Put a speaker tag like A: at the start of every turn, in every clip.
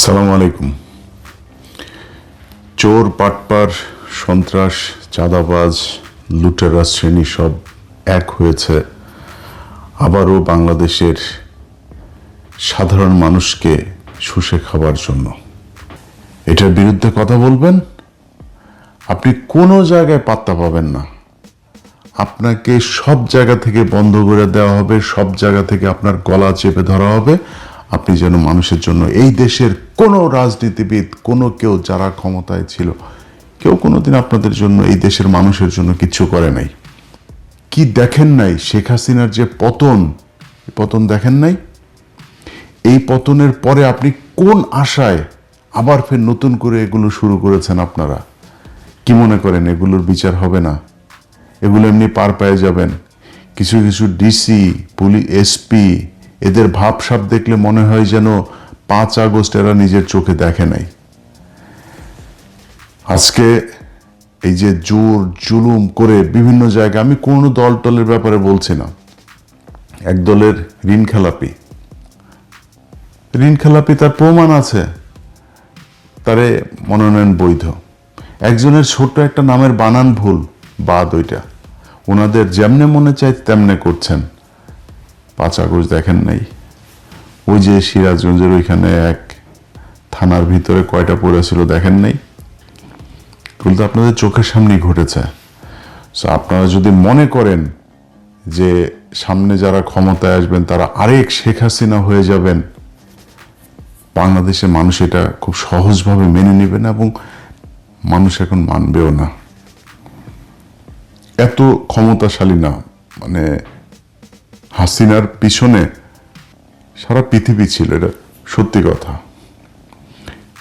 A: আসসালামু আলাইকুম। চোর, পাটপার, সন্ত্রাস, চাঁদাবাজ, লুটেরা শ্রেণি সব এক হয়েছে। আবারও বাংলাদেশের সাধারণ মানুষকে শুষে খাবার জন্য। এটার বিরুদ্ধে কথা বলবেন? আপনি কোনো জায়গায় পাত্তা পাবেন না। আপনাকে সব জায়গা থেকে বন্ধ করে দেওয়া হবে, সব জায়গা থেকে আপনার গলা চেপে ধরা হবে। আপনি যেন মানুষের জন্য এই দেশের কোনো রাজনীতিবিদ, কোনো কেউ যারা ক্ষমতায় ছিল, কেউ কোনোদিন আপনাদের জন্য এই দেশের মানুষের জন্য কিছু করে নাই। কি দেখেন নাই শেখ হাসিনার যে পতন? পতন দেখেন নাই? এই পতনের পরে আপনি কোন আশায় আবার ফের নতুন করে এগুলো শুরু করেছেন আপনারা? কি মনে করেন এগুলোর বিচার হবে না? এগুলো এমনি পার পেয়ে যাবেন। কিছু কিছু ডিসি, পুলিশ, এসপি, এদের ভাবসাব দেখলে মনে হয় যেন পাঁচ আগস্ট এরা নিজের চোখে দেখে নাই। আজকে এই যে জোর, জুলুম করে বিভিন্ন জায়গায়, আমি কোনো দল টলের ব্যাপারে বলছি না। এক দলের ঋণ খেলাপি। ঋণ খেলাপি তার প্রমাণ আছে। তারে মনোনয়ন বৈধ। একজনের ছোট্ট একটা নামের বানান ভুল, বাদ ওইটা। ওনাদের যেমনে মনে চায় তেমনে করছেন। পাঁচ আগস্ট দেখেন নাই। ওই যে সিরাজগঞ্জের ওইখানে এক থানার ভিতরে কয়টা পড়েছিল দেখেন নাই? এগুলো তো আপনাদের চোখের সামনেই ঘটেছে। সো আপনারা যদি মনে করেন যে সামনে যারা ক্ষমতায় আসবেন, তারা আরেক শেখ হাসিনা হয়ে যাবেন, বাংলাদেশের মানুষ এটা খুব সহজভাবে মেনে নেবে না এবং মানুষ এখন মানবেও না। এত ক্ষমতাশালী না মানে হাসিনার পিছনে সারা পৃথিবী ছিল, এটা সত্যি কথা।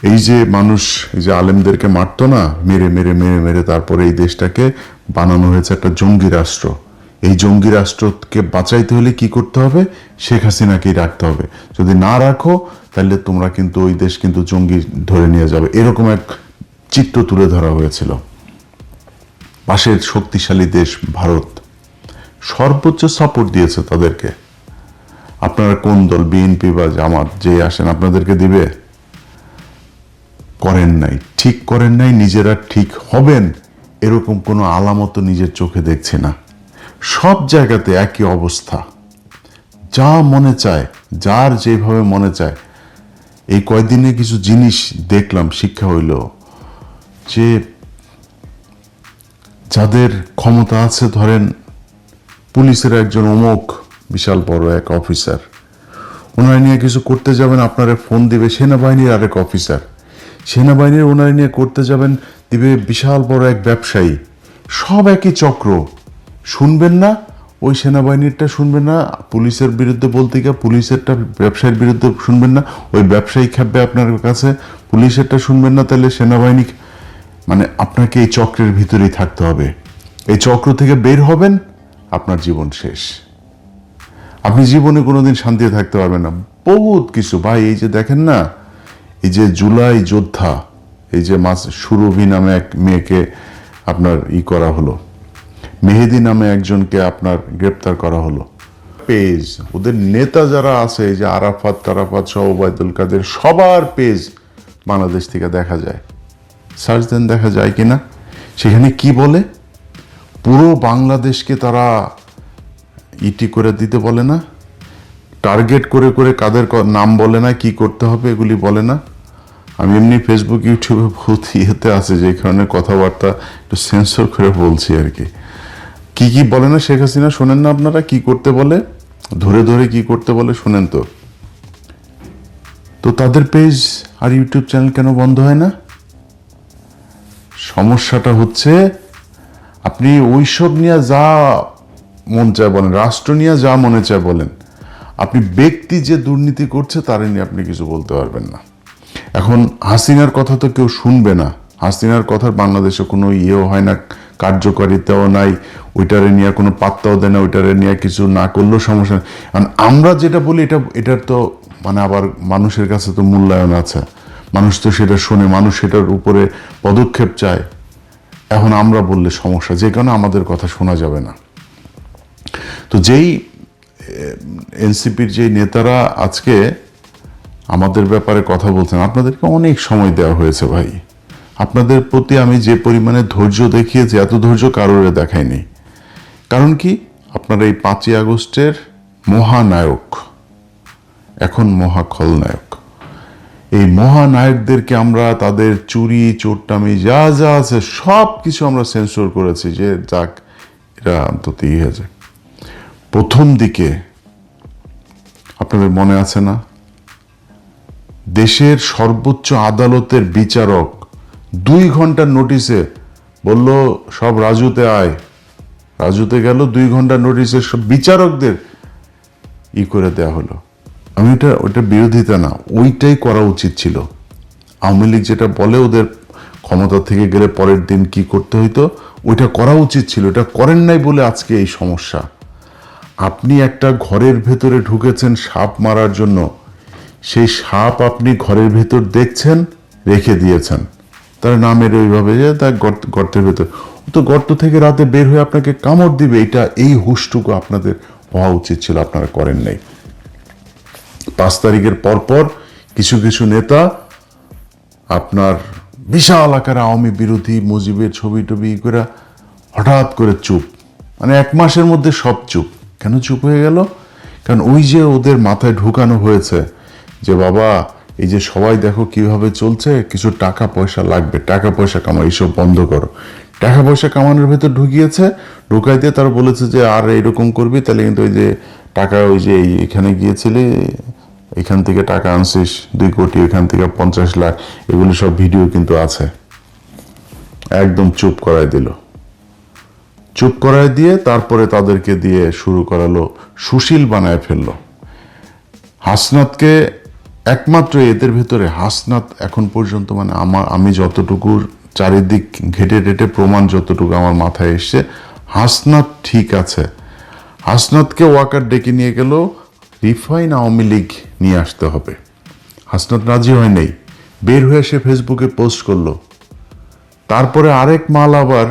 A: এই যে মানুষ, এই যে আলেমদেরকে মারতো না, মেরে মেরে মেরে মেরে তারপরে এই দেশটাকে বানানো হয়েছে একটা জঙ্গি রাষ্ট্র। এই জঙ্গি রাষ্ট্রকে বাঁচাইতে হলে কি করতে হবে? শেখ হাসিনাকেই রাখতে হবে। যদি না রাখো, তাহলে তোমরা কিন্তু ওই দেশ কিন্তু জঙ্গি ধরে নিয়ে যাবে। এরকম এক চিত্র তুলে ধরা হয়েছিল। পাশের শক্তিশালী দেশ ভারত। সর্বোচ্চ সাপোর্ট দিয়েছে তাদেরকে। আপনারা কোন দল, বিএনপি বা জামাত যে আসেন, আপনাদেরকে দিবে? করেন নাই। ঠিক করেন নাই, নিজেরা ঠিক হবেন, এরকম কোনো আলামত নিজের চোখে দেখছি না। সব জায়গাতে একই অবস্থা। যা মনে চায়, যার যেভাবে মনে চায়। এই কয়দিনে কিছু জিনিস দেখলাম, শিক্ষা হইল যে যাদের ক্ষমতা আছে, ধরেন পুলিশের একজন অমুক বিশাল বড় এক অফিসার। ওনারা নিয়ে কিছু করতে যাবেন, আপনারা ফোন দিবে সেনাবাহিনীর আরেক অফিসার। সেনাবাহিনীর ওনারা নিয়ে করতে যাবেন, দিবে বিশাল বড় এক ব্যবসায়ী। সব একই চক্র। শুনবেন না, ওই সেনাবাহিনীরটা শুনবেন না, পুলিশের বিরুদ্ধে বলতে গিয়ে পুলিশেরটা, ব্যবসায়ীর বিরুদ্ধে শুনবেন না, ওই ব্যবসায়ী খাবে আপনার কাছে, পুলিশেরটা শুনবেন না, তাহলে সেনাবাহিনী মানে আপনাকে এই চক্রের ভিতরেই থাকতে হবে। এই চক্র থেকে বের হবেন, আপনার জীবন শেষ। আপনি জীবনে কোনোদিন শান্তিতে থাকতে পারবেন না। বহুত কিছু। ভাই, এই যে দেখেন না, এই যে জুলাই যোদ্ধা, এই যে মাস সুরভি নামে এক মেয়েকে আপনার ই করা হলো, মেহেদি নামে একজনকে আপনার গ্রেপ্তার করা হলো। পেজ, ওদের নেতা যারা আছে, এই যে আরাফাত, তারাফাত সহ ওবায়দুল কাদের, সবার পেজ বাংলাদেশ থেকে দেখা যায়। সার্চ দেন দেখা যায় কিনা? সেখানে কি বলে? পুরো বাংলাদেশকে তারা ইটি করে দিতে বলে না? টার্গেট করে করে কাদের নাম বলে না, কি করতে হবে এগুলি বলে না? আমি এমনি ফেসবুক ইউটিউবে বহুত ইয়েতে আছে, যে কারণে কথাবার্তা একটু সেন্সর করে বলছি আর কি। কি কি বলে না শেখ হাসিনা? শোনেন না আপনারা কি করতে বলে? ধরে ধরে কি করতে বলে শোনেন তো। তো তাদের পেজ আর ইউটিউব চ্যানেল কেন বন্ধ হয় না? সমস্যাটা হচ্ছে, আপনি ওইসব নিয়ে যা মন চায় বলেন, রাষ্ট্র নিয়ে যা মনে চায় বলেন, আপনি ব্যক্তি যে দুর্নীতি করছে তারে নিয়ে আপনি কিছু বলতে পারবেন না। এখন হাসিনার কথা তো কেউ শুনবে না। হাসিনার কথার বাংলাদেশে কোনো ইয়েও হয় না, কার্যকারিতাও নাই, ওইটারে নিয়ে কোনো পাত্তাও দেয় না, ওইটারে নিয়ে কিছু না করলেও সমস্যা নেই। কারণ আমরা যেটা বলি, এটা, এটার তো মানে আবার মানুষের কাছে তো মূল্যায়ন আছে। মানুষ তো সেটা শোনে, মানুষ সেটার উপরে পদক্ষেপ চায়। এখন আমরা বললে সমস্যা, যে কারণে আমাদের কথা শোনা যাবে না। তো যেই এনসিপির যে নেতারা আজকে আমাদের ব্যাপারে কথা বলছেন, আপনাদেরকে অনেক সময় দেওয়া হয়েছে ভাই। আপনাদের প্রতি আমি যে পরিমাণে ধৈর্য দেখিয়েছি, এত ধৈর্য কারোরে দেখায়নি। কারণ কি? আপনারা এই পাঁচই আগস্টের মহানায়ক, এখন মহা খলনায়ক। এই মহানায়কদেরকে আমরা, তাদের চুরি, চোরটামি, যা যা আছে সব কিছু আমরা সেন্সর করেছি যে যাক, এরা অন্তত ইয়ে যায় প্রথম দিকে আপনাদের মনে আছে না? দেশের সর্বোচ্চ আদালতের বিচারক দুই ঘণ্টার নোটিশে বলল, সব রাজুতে আয়। রাজুতে গেল, দুই ঘণ্টার নোটিশে সব বিচারকদের ই করে দেয়া হলো। আমি ওটা ওটা বিরোধিতা না, ওইটাই করা উচিত ছিল। আওয়ামী লীগ যেটা বলে ওদের ক্ষমতা থেকে গেলে পরের দিন কি করতে হইতো, ওইটা করা উচিত ছিল এটা করেন নাই বলে আজকে এই সমস্যা। আপনি একটা ঘরের ভেতরে ঢুকেছেন সাপ মারার জন্য। সেই সাপ আপনি ঘরের ভেতর দেখছেন, রেখে দিয়েছেন। তার নামের ওইভাবে যে তার গর্তের ভেতর। তো গর্ত থেকে রাতে বের হয়ে আপনাকে কামড় দিবে, এটা এই হুশটুকু আপনাদের হওয়া উচিত ছিল, আপনারা করেন নাই। পাঁচ তারিখের পরপর কিছু কিছু নেতা আপনার বিশাল আকারে আওয়ামী বিরোধী মুজিবের ছবি টবি করে হঠাৎ করে চুপ। মানে এক মাসের মধ্যে সব চুপ। কেন চুপ হয়ে গেল? কারণ ওই যে ওদের মাথায় ঢুকানো হয়েছে যে, বাবা, এই যে সবাই দেখো কীভাবে চলছে, কিছু টাকা পয়সা লাগবে, টাকা পয়সা কামাও, এইসব বন্ধ করো। টাকা পয়সা কামানোর ভেতর ঢুকিয়েছে ঢুকাই দিয়ে তারা বলেছে যে, আর এরকম করবি, তাহলে কিন্তু ওই যে টাকা ওই যে এখানে গিয়েছিলি, এখান থেকে টাকা আনছিস, দুই কোটি, এখান থেকে পঞ্চাশ লাখ, এগুলো সব ভিডিও কিন্তু আছে। একদম চুপ করাই দিল। চুপ করায় দিয়ে তারপরে তাদেরকে দিয়ে শুরু করালো, সুশীল বানায় ফেলল। হাসনাতকে একমাত্র এদের ভেতরে, হাসনাত এখন পর্যন্ত মানে আমার, আমি যতটুকু চারিদিক ঘেটে টেটে প্রমাণ যতটুকু আমার মাথায় এসছে, হাসনাত ঠিক আছে। হাসনাতকে ওয়াকার ডেকে নিয়ে গেল, রিফাইন আওয়ামী লীগ নিয়ে আসতে হবে। হাসনাত রাজি হয় নাই। বের হয়ে সে ফেসবুকে পোস্ট করল। তারপরে আরেক মাল আবার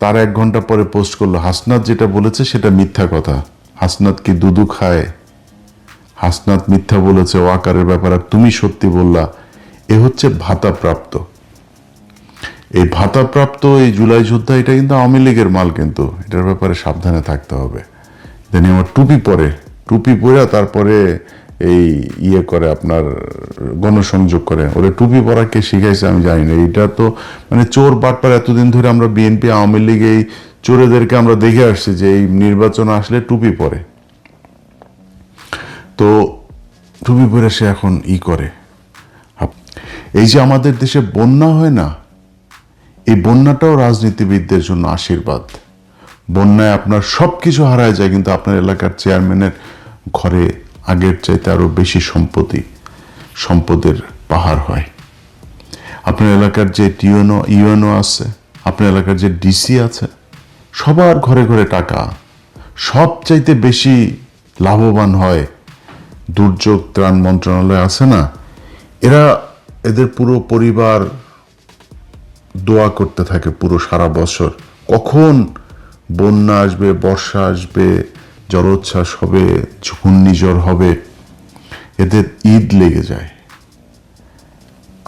A: তার এক ঘণ্টা পরে পোস্ট করল, হাসনাত যেটা বলেছে সেটা মিথ্যা কথা। হাসনাত কি দুদু খায়? হাসনাত মিথ্যা বলেছে ওয়াকারের ব্যাপারে তুমি সত্যি বললা, এ হচ্ছে ভাতাপ্রাপ্ত। এই ভাতাপ্রাপ্ত, এই জুলাই যোদ্ধা, এটা কিন্তু আওয়ামী লীগের মাল কিন্তু। এটার ব্যাপারে সাবধানে থাকতে হবে। দেন আমার টুপি পরে টুপি পরে, তারপরে এই ইয়ে করে আপনার, গণসংযোগ করে। ওরে টুপি পরা কে শিখাইছে আমি জানি না। এটা তো মানে চোর বাটপার এতদিন ধরে আমরা বিএনপি, আওয়ামী লীগ এই চোরেদেরকে আমরা দেখে আসছি যে এই নির্বাচন আসলে টুপি পরে। তো টুপি পরে সে এখন ই করে। এই যে আমাদের দেশে বন্যা হয় না, এই বন্যাটাও রাজনীতিবিদদের জন্য আশীর্বাদ। বন্যায় আপনার সব কিছু হারায় যায়, কিন্তু আপনার এলাকার চেয়ারম্যানের ঘরে আগের চাইতে আরও বেশি সম্পত্তি, সম্পদের পাহাড় হয়। আপনার এলাকার যে টিওনো ইউএনও আছে, আপনার এলাকার যে ডিসি আছে, সবার ঘরে ঘরে টাকা। সব চাইতে বেশি লাভবান হয় দুর্যোগ ত্রাণ মন্ত্রণালয় আছে না? এরা এদের পুরো পরিবার দোয়া করতে থাকে পুরো সারা বছর। কখন বন্যা আসবে, বর্ষা আসবে জলোচ্ছ্বাস হবে ঘূর্ণিঝড় হবে, এদের ঈদ লেগে যায়।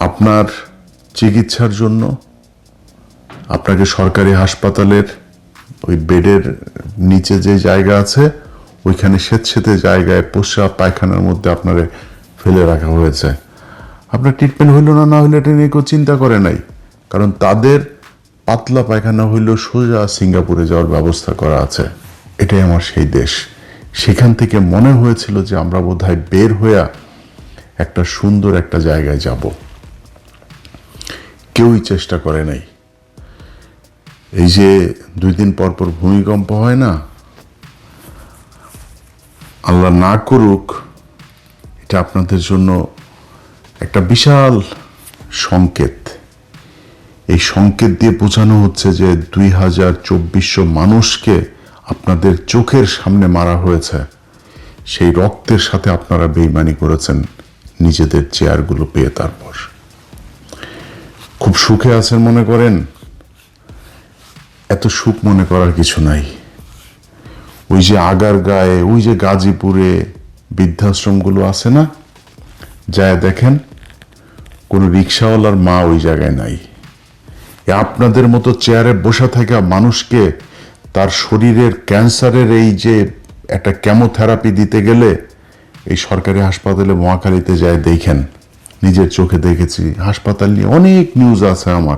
A: আপনার চিকিৎসার জন্য আপনাকে সরকারি হাসপাতালের ওই বেডের নিচে যে জায়গা আছে, ওইখানে স্বেচ্ছেতে জায়গায় প্রস্রাব পায়খানার মধ্যে আপনারে ফেলে রাখা হয়েছে। আপনার ট্রিটমেন্ট হইল না না হইলে এটা নিয়ে কেউ চিন্তা করে নাই। কারণ তাদের পাতলা পায়খানা হইলেও সোজা সিঙ্গাপুরে যাওয়ার ব্যবস্থা করা আছে। এটাই আমার সেই দেশ। সেখান থেকে মনে হয়েছিল যে আমরা বোধহয় বের হইয়া একটা সুন্দর একটা জায়গায় যাব। কেউই চেষ্টা করে নাই। এই যে দুই দিন পর পর ভূমিকম্প হয় না, আল্লাহ না করুক, এটা আপনাদের জন্য একটা বিশাল সংকেত। এই সংকেত দিয়ে বোঝানো হচ্ছে যে দুই হাজার চব্বিশশো মানুষকে আপনাদের চোখের সামনে মারা হয়েছে। সেই রক্তের সাথে আপনারা বেইমানি করেছেন নিজেদের চেয়ারগুলো পেয়ে তারপর। খুব সুখে আছেন মনে করেন? এত সুখ মনে করার কিছু নাই। ওই যে আগার গায়ে ওই যে গাজীপুরে বৃদ্ধাশ্রমগুলো আছে না? যায় দেখেন, কোনো রিক্সাওয়ালার মা ওই জায়গায় নাই। আপনাদের মতো চেয়ারে বসা থাকা মানুষকে তার শরীরের ক্যান্সারের এই যে একটা কেমোথেরাপি দিতে গেলে এই সরকারি হাসপাতালে মহাখালীতে যায় দেখেন। নিজের চোখে দেখেছি। হাসপাতাল নিয়ে অনেক নিউজ আছে আমার।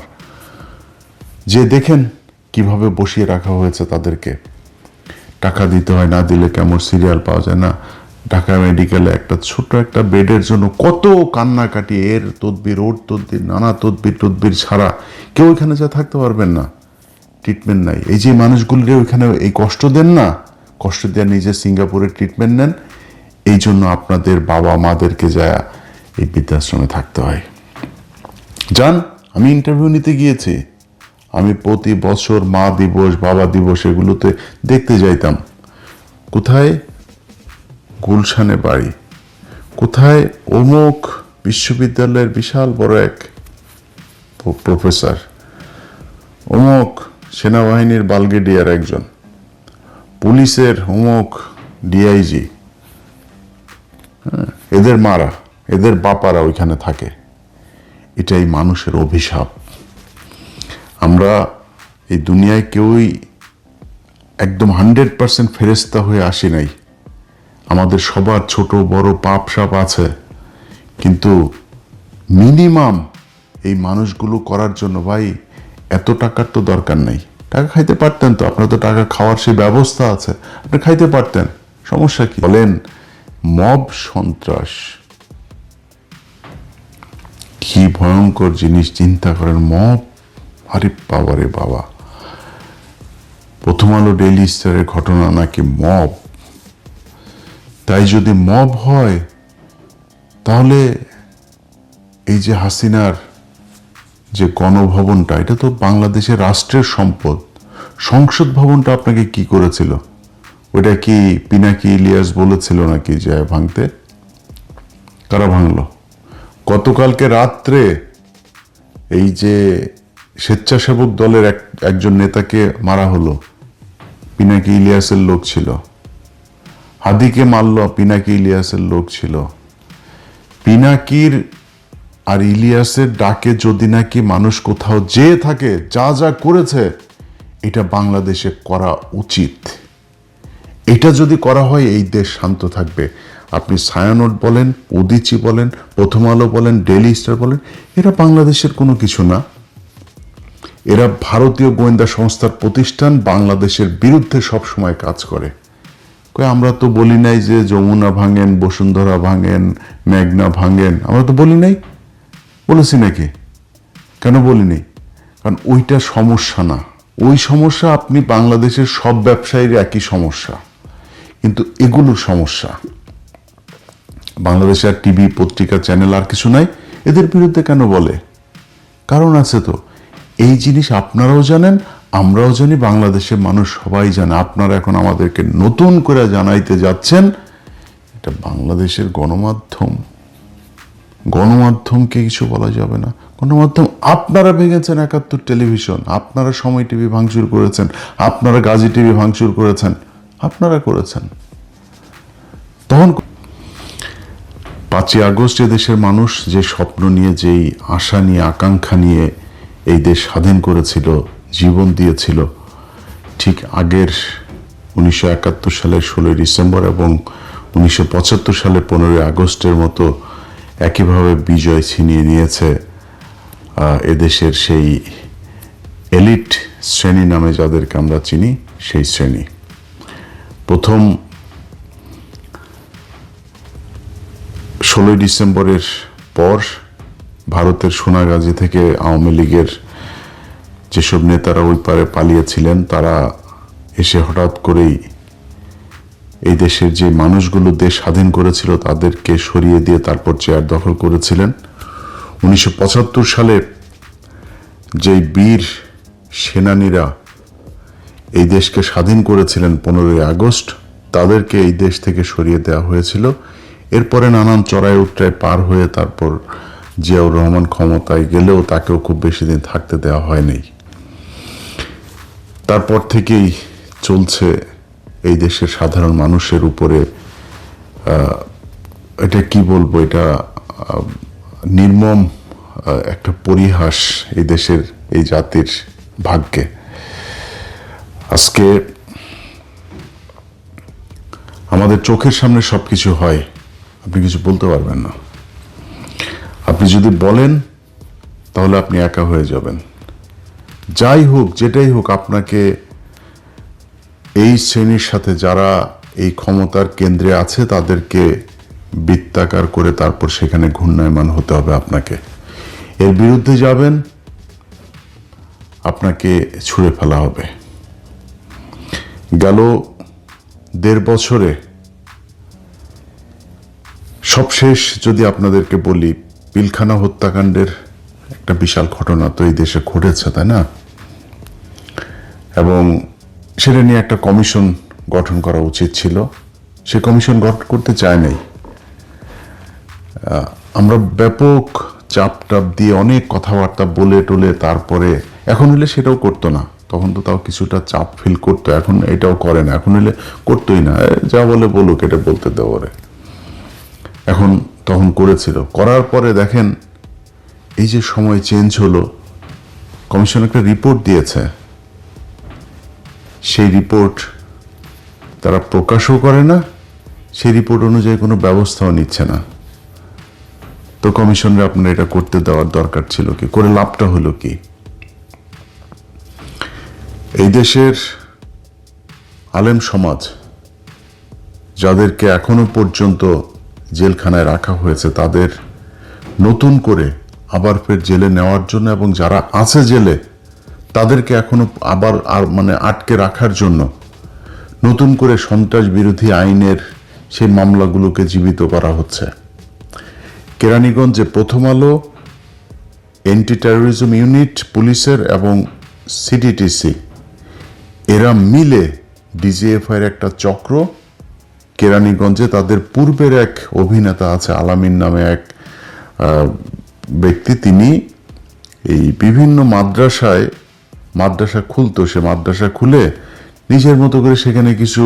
A: যে দেখেন কীভাবে বসিয়ে রাখা হয়েছে তাদেরকে। টাকা দিতে হয়, না দিলে কেমন সিরিয়াল পাওয়া যায়, না। ঢাকা মেডিকেলে একটা ছোট একটা বেডের জন্য কত কান্নাকাটি, এর তদবির, ওর তদবির, নানা তদবির তদবির ছাড়া কেউ এখানে যা থাকতে পারবেন না। ট্রিটমেন্ট নাই। এই যে মানুষগুলির ওইখানে এই কষ্ট দেন না, কষ্ট দেওয়া নিজে সিঙ্গাপুরে ট্রিটমেন্ট নেন, এই জন্য আপনাদের বাবা মাদেরকে যা এই বৃদ্ধাশ্রমে থাকতে হয়। যান, আমি ইন্টারভিউ নিতে গিয়েছি। আমি প্রতি বছর মা দিবস, বাবা দিবস এগুলোতে দেখতে যাইতাম। কোথায়? গুলশানে বাড়ি। কোথায়? অমুক বিশ্ববিদ্যালয়ের বিশাল বড় এক প্রফেসর অমুক সেনাবাহিনীর বালগেডিয়ার একজন। পুলিশের অমুক ডিআইজি এদের মারা, এদের বাপারা ওইখানে থাকে। এটাই মানুষের অভিশাপ। আমরা এই দুনিয়ায় কেউই একদম হান্ড্রেড পার্সেন্ট ফেরেস্তা হয়ে আসি নাই। আমাদের সবার ছোট, বড় পাপ সাপ আছে। কিন্তু মিনিমাম এই মানুষগুলো করার জন্য ভাই এত টাকার তো দরকার নেই। টাকা খাইতে পারতেন তো, আপনার তো টাকা খাওয়ার সেই ব্যবস্থা আছে। আপনি খাইতে পারতেন, সমস্যা কি? বলেন, মব সন্ত্রাস। কি ভয়ঙ্কর জিনিস, চিন্তা করেন, মব? আরে বাবা রে বাবা। প্রথম আলো ডেইলি স্টারের ঘটনা নাকি মব? তাই যদি মব হয়, তাহলে এই যে হাসিনার যে গণভবনটা, এটা তো বাংলাদেশের রাষ্ট্রের সম্পদ। সংসদ ভবনটা আপনাকে কি করেছিল? ওটা কি পিনাকি ইলিয়াস বলেছিল নাকি যে ভাঙতে? কারা ভাঙলো? গতকালকে রাত্রে এই যে স্বেচ্ছাসেবক দলের এক, একজন নেতাকে মারা হলো, পিনাকি ইলিয়াসের লোক ছিল। হাদিকে মারল, পিনাকি ইলিয়াসের লোক ছিল। পিনাকির আর ইলিয়াসের ডাকে যদি নাকি মানুষ কোথাও যেয়ে থাকে, যা যা করেছে, এটা বাংলাদেশে করা উচিত। এটা যদি করা হয়, এই দেশ শান্ত থাকবে। আপনি ছায়ানট বলেন, উদিচি বলেন, প্রথম আলো বলেন, ডেইলি স্টার বলেন, এরা বাংলাদেশের কোনো কিছু না। এরা ভারতীয় গোয়েন্দা সংস্থার প্রতিষ্ঠান, বাংলাদেশের বিরুদ্ধে সবসময় কাজ করে। আমরা তো বলি নাই যে যমুনা ভাঙেন, বসুন্ধরা ভাঙেন, মেঘনা ভাঙেন, আমরা তো বলি নাই। বলেছি নাকি? কেন বলিনি? কারণ ওইটা সমস্যা না। ওই সমস্যা আপনি বাংলাদেশের সব ব্যবসায়ীর একই সমস্যা। কিন্তু এগুলো সমস্যা। বাংলাদেশে আর টিভি, পত্রিকা, চ্যানেল আর কিছু নাই, এদের বিরুদ্ধে কেন বলে? কারণ আছে তো। এই জিনিস আপনারাও জানেন, আমরাও জানি, বাংলাদেশের মানুষ সবাই জানে। আপনারা এখন আমাদেরকে নতুন করে জানাইতে যাচ্ছেন, এটা বাংলাদেশের গণমাধ্যম। গণমাধ্যমকে কিছু বলা যাবে না। গণমাধ্যম, আপনারা ভেঙেছেন একাত্তর টেলিভিশন, আপনারা সময় টিভি ভাঙচুর করেছেন, আপনারা গাজী টিভি ভাঙচুর করেছেন, আপনারা করেছেন। তখন পাঁচই আগস্ট দেশের মানুষ যে স্বপ্ন নিয়ে, যেই আশা নিয়ে, আকাঙ্ক্ষা নিয়ে এই দেশ স্বাধীন করেছিল, জীবন দিয়েছিল, ঠিক আগের উনিশশো একাত্তর সালের ষোলোই ডিসেম্বর এবং উনিশশো পঁচাত্তর সালের পনেরোই আগস্টের মতো একইভাবে বিজয় ছিনিয়ে নিয়েছে এদেশের সেই এলিট শ্রেণি নামে যাদেরকে আমরা চিনি, সেই শ্রেণি। প্রথম ষোলোই ডিসেম্বরের পর ভারতের সোনাগাজী থেকে আওয়ামী লীগের যেসব নেতারা ওই পারে পালিয়েছিলেন, তারা এসে হঠাৎ করেই এই দেশের যে মানুষগুলো দেশ স্বাধীন করেছিল, তাদেরকে সরিয়ে দিয়ে তারপর চেয়ার দখল করেছিলেন। উনিশশো পঁচাত্তর সালে যেই বীর সেনানীরা এই দেশকে স্বাধীন করেছিলেন পনেরোই আগস্ট, তাদেরকে এই দেশ থেকে সরিয়ে দেওয়া হয়েছিল। এরপরে নানান চড়াই উত্তরায় পার হয়ে তারপর জিয়াউর রহমান ক্ষমতায় গেলেও তাকেও খুব বেশি দিন থাকতে দেওয়া হয়নি। তারপর থেকেই চলছে এই দেশের সাধারণ মানুষের উপরে এটা কি বলব? এটা নির্মম একটা পরিহাস এই দেশের, এই জাতির ভাগ্যে। আজকে আমাদের চোখের সামনে সব কিছু হয়, আপনি কিছু বলতে পারবেন না। আপনি যদি বলেন, তাহলে আপনি একা হয়ে যাবেন। যাই হোক, যেটাই হোক, আপনাকে এই শ্রেণির সাথে যারা এই ক্ষমতার কেন্দ্রে আছে, তাদেরকে বৃত্তাকার করে তারপর সেখানে ঘূর্ণায়মান হতে হবে আপনাকে। এর বিরুদ্ধে যাবেন, আপনাকে ছুঁড়ে ফেলা হবে। গেল দেড় বছরে সবশেষ যদি আপনাদেরকে বলি, পিলখানা হত্যাকাণ্ডের একটা বিশাল ঘটনা তো এই দেশে ঘটেছে, তাই না? এবং সেটা নিয়ে একটা কমিশন গঠন করা উচিত ছিল। সে কমিশন গঠন করতে চায় নাই। আমরা ব্যাপক চাপ টাপ দিয়ে অনেক কথাবার্তা বলে টলে তারপরে এখন হলে সেটাও করতো না। তখন তো তাও কিছুটা চাপ ফিল করতো। এখন এটাও করে না। এখন হলে করতোই না। যা বলে বলুক, এটা বলতে দেওয়া এখন তখন করেছিল। করার পরে দেখেন, এই যে সময় চেঞ্জ হলো, কমিশন একটা রিপোর্ট দিয়েছে। সেই রিপোর্ট তারা প্রকাশও করে না, সেই রিপোর্ট অনুযায়ী কোনো ব্যবস্থাও নিচ্ছে না। তো কমিশনরা আপনার এটা করতে দেওয়ার দরকার ছিল কি? করে লাভটা হলো কি? এই দেশের আলেম সমাজ, যাদেরকে এখনও পর্যন্ত জেলখানায় রাখা হয়েছে, তাদের নতুন করে আবার ফের জেলে নেওয়ার জন্য এবং যারা আছে জেলে তাদেরকে এখনও আবার আর মানে আটকে রাখার জন্য নতুন করে সন্ত্রাস বিরোধী আইনের সেই মামলাগুলোকে জীবিত করা হচ্ছে। কেরানীগঞ্জে প্রথম আলো এন্টি টেরোরিজম ইউনিট পুলিশের এবং সিডিটিসি এরা মিলে ডিজিএফআইয়ের একটা চক্র। কেরানীগঞ্জে তাদের পূর্বের এক অভিনেতা আছে, আলামিন নামে এক ব্যক্তি। তিনি এই বিভিন্ন মাদ্রাসায় মাদ্রাসা খুলতো, সে মাদ্রাসা খুলে নিজের মতো করে সেখানে কিছু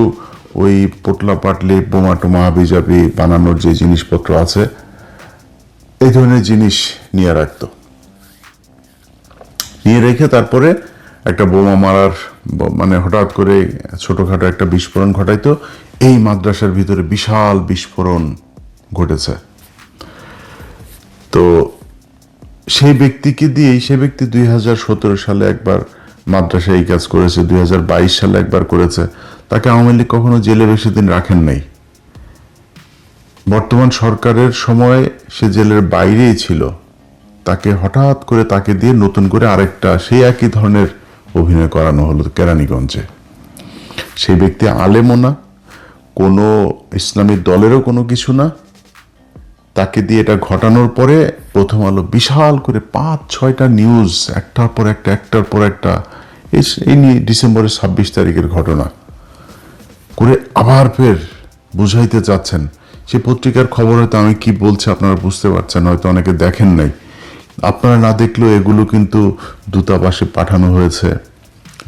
A: ওই পোটলা পাটলি বোমা টোমা হাবিজাবি বানানোর যে জিনিসপত্র আছে, এই ধরনের জিনিস নিয়ে রাখতো। নিয়ে রেখে তারপরে একটা বোমা মারার মানে হঠাৎ করে ছোটখাটো একটা বিস্ফোরণ ঘটাইতো। এই মাদ্রাসার ভিতরে বিশাল বিস্ফোরণ ঘটেছে। তো সেই ব্যক্তিকে দিয়েই সে ব্যক্তি দুই হাজার সতেরো সালে একবার মাদ্রাসায় এই কাজ করেছে, দুই হাজার বাইশ সালে একবার করেছে। তাকে আওয়ামী লীগ কখনো জেলে বেশি দিন রাখেন নাই। বর্তমান সরকারের সময় সে জেলের বাইরেই ছিল। তাকে হঠাৎ করে তাকে দিয়ে নতুন করে আরেকটা, সেই একই ধরনের অভিনয় করানো হলো কেরানীগঞ্জে। সেই ব্যক্তি আলেমও না, কোনো ইসলামী দলেরও কোনো কিছু না তাকে দিয়ে এটা ঘটানোর পরে প্রথম আলো বিশাল করে পাঁচ, ছয়টা নিউজ একটার পর একটা, একটার পর একটা। এই নিয়ে ডিসেম্বরের ছাব্বিশ তারিখের ঘটনা। করে আবার ফের বুঝাইতে চাচ্ছেন। সে পত্রিকার খবর হয়তো আমি কি বলছি আপনারা বুঝতে পারছেন, হয়তো অনেকে দেখেন নাই। আপনারা না দেখলেও এগুলো কিন্তু দূতাবাসে পাঠানো হয়েছে।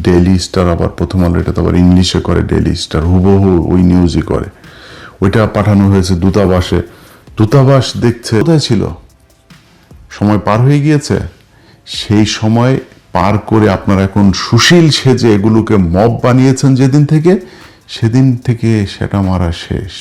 A: ডেইলি স্টার আবার প্রথম আলো, এটা তো আবার ইংলিশে করে ডেইলি স্টার হুবহু ওই নিউজই করে। ওইটা পাঠানো হয়েছে দূতাবাসে। দূতাবাস দেখছে। কোথায় ছিল? সময় পার হয়ে গিয়েছে। সেই সময় পার করে আপনারা এখন সুশীল সেজে এগুলোকে মব বানিয়েছেন যেদিন থেকে, সেদিন থেকে সেটা মারা শেষ।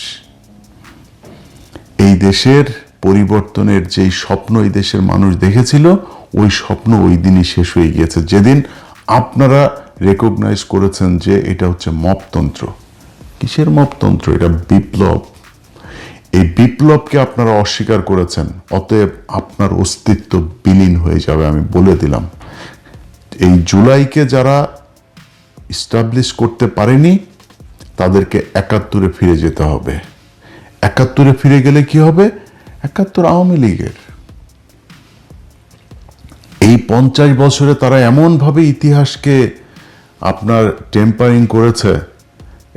A: এই দেশের পরিবর্তনের যেই স্বপ্ন এই দেশের মানুষ দেখেছিল, ওই স্বপ্ন ওই দিনই শেষ হয়ে গিয়েছে। যেদিন আপনারা রেকগনাইজ করেছেন যে এটা হচ্ছে মপতন্ত্র। কিসের মপতন্ত্র? এটা বিপ্লব। এই বিপ্লবকে আপনারা অস্বীকার করেছেন, অতএব আপনার অস্তিত্ব বিলীন হয়ে যাবে, আমি বলে দিলাম। এই জুলাইকে যারা ইস্টাবলিশ করতে পারেনি, তাদেরকে একাত্তরে ফিরে যেতে হবে। একাত্তরে ফিরে গেলে কি হবে? একাত্তর আওয়ামী লীগের। এই পঞ্চাশ বছরে তারা এমনভাবে ইতিহাসকে আপনার টেম্পারিং করেছে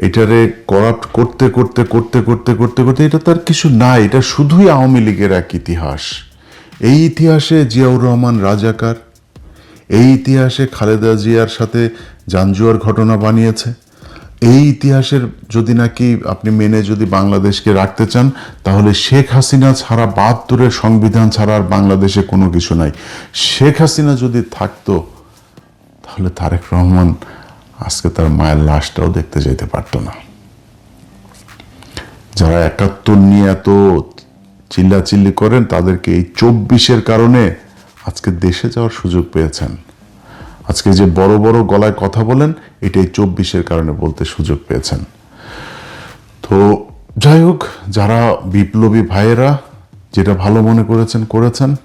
A: এটারে করাপ্ট করতে করতে করতে করতে করতে করতে এটা তার কিছু নাই। এটা শুধুই আওয়ামী লীগের এক ইতিহাস। এই ইতিহাসে জিয়াউর রহমান রাজাকার, এই ইতিহাসে খালেদা জিয়ার সাথে জানজুয়ার ঘটনা বানিয়েছে। এই ইতিহাসের যদি নাকি আপনি মেনে যদি বাংলাদেশকে রাখতে চান, তাহলে শেখ হাসিনা ছাড়া বাহাত্তরের সংবিধান ছাড়া আর বাংলাদেশে কোনো কিছু নাই। শেখ হাসিনা যদি থাকতো, তাহলে তারেক রহমান আজকে তার মায়ের লাশটাও দেখতে যেতে পারতো না। যারা একাত্তর নিয়ে এত চিল্লাচিল্লি করেন, তাদেরকে এই চব্বিশের কারণে আজকে দেশে যাওয়ার সুযোগ পেয়েছেন। আজকে যে বড় বড় গলায় কথা বলেন, এটাই চব্বিশের কারণে বলতে সুযোগ পেয়েছেন। তো যাই হোক, যারা বিপ্লবী ভাইয়েরা যেটা ভালো মনে করেছেন করেছেন।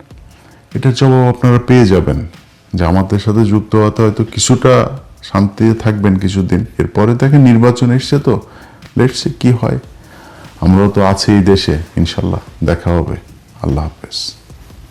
A: এটার জবাব আপনারা পেয়ে যাবেন। যে আমাদের সাথে যুক্ত হতে হয়তো কিছুটা শান্তিতে থাকবেন কিছুদিন। এরপরে দেখেন নির্বাচন এসছে তো লেটসে কি হয়। আমরাও তো আছি এই দেশে, ইনশাল্লাহ, দেখা হবে। আল্লাহ হাফেজ।